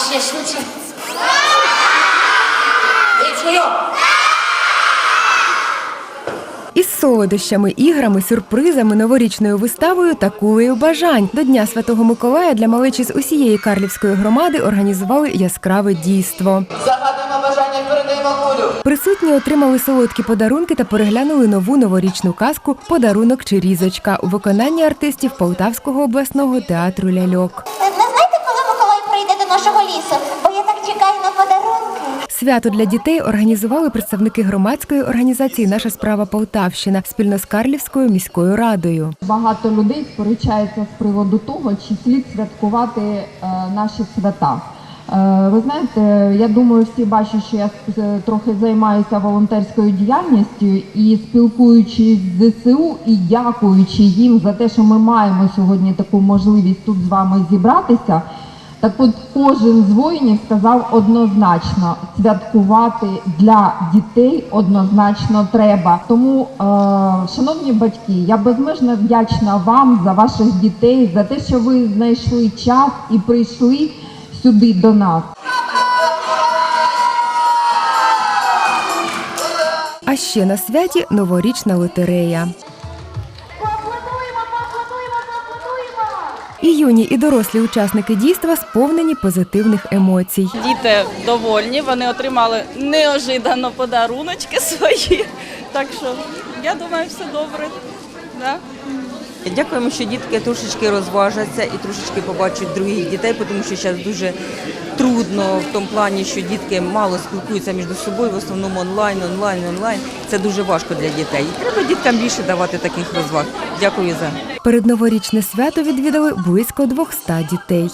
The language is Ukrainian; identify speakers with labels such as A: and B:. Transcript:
A: ще швидше. Річкою.
B: Із солодощами, іграми, сюрпризами, новорічною виставою та кулею бажань до Дня Святого Миколая для малечі з усієї Карлівської громади організували яскраве дійство.
A: Загадуємо бажання передаємо кулю.
B: Присутні отримали солодкі подарунки та переглянули нову новорічну казку Подарунок чи різочка у виконанні артистів Полтавського обласного театру ляльок.
C: Нашого лісу? Бо я так чекаю на подарунки.
B: Свято для дітей організували представники громадської організації Наша справа Полтавщина спільно з Карлівською міською радою.
D: Багато людей сперечаються з приводу того, чи слід святкувати е, наші свята. Е, ви знаєте, я думаю, всі бачать, що я е, трохи займаюся волонтерською діяльністю і спілкуючись з ЗСУ і дякуючи їм за те, що ми маємо сьогодні таку можливість тут з вами зібратися. Так от кожен з воїнів сказав однозначно, святкувати для дітей однозначно треба. Тому, е, шановні батьки, я безмежно вдячна вам за ваших дітей, за те, що ви знайшли час і прийшли сюди до нас.
B: А ще на святі новорічна лотерея. І юні, і дорослі учасники дійства сповнені позитивних емоцій.
E: Діти довольні, вони отримали неожиданно подаруночки свої. Так що я думаю, все добре. Да?
F: Дякуємо, що дітки трошечки розважаться і трошечки побачать других дітей, тому що зараз дуже трудно в тому плані, що дітки мало спілкуються між собою, в основному онлайн, онлайн, онлайн. Це дуже важко для дітей. І треба діткам більше давати таких розваг. Дякую за.
B: Передноворічне свято відвідали близько 200 дітей.